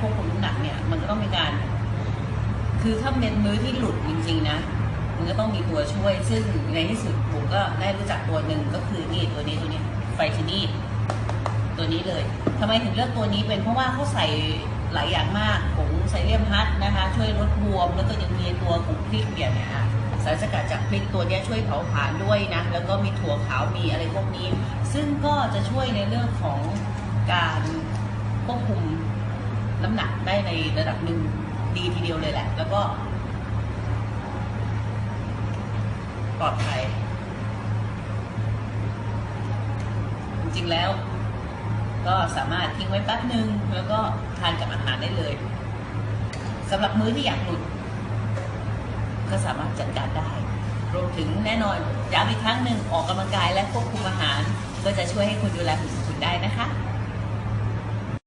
ควบคุมน้ำหนักเนี่ย มันก็ต้องมีการ คือถ้าเป็นมื้อที่หลุดจริงๆนะ มันก็ต้องมีตัวช่วย ซึ่งในที่สุดผมก็ได้รู้จักตัวหนึ่งก็คือนี่ตัวนี้ตัวนี้ไฟชินี่ตัวนี้เลยทำไมถึงเลือกตัวนี้เป็นเพราะว่าเขาใส่หลายอย่างมากผงไซเลียมฮัทนะคะ ช่วยลดบวม แล้วก็ยังมีตัวของพริกเนี่ยเนี่ยอะสารสกัดจากพริกตัวนี้ช่วยเผาผลาญด้วยนะ แล้วก็มีถั่วขาวมีอะไรพวกนี้ ซึ่งก็จะช่วยในเรื่องของการควบคุม น้ำหนักได้ในระดับหนึ่งดีทีเดียวเลยแหละ แล้วก็ ปลอดภัย จริงๆแล้ว ก็สามารถทิ้งไว้แป๊บหนึ่งแล้วก็ทานกับอาหารได้เลยสำหรับมื้อที่อยากหลุด ก็สามารถจัดการได้ รวมถึงแน่นอนย้ำอีกครั้งหนึ่งออกกำลังกายและควบคุมอาหาร ก็จะช่วยให้คุณดูแลหุ่นของคุณได้นะคะ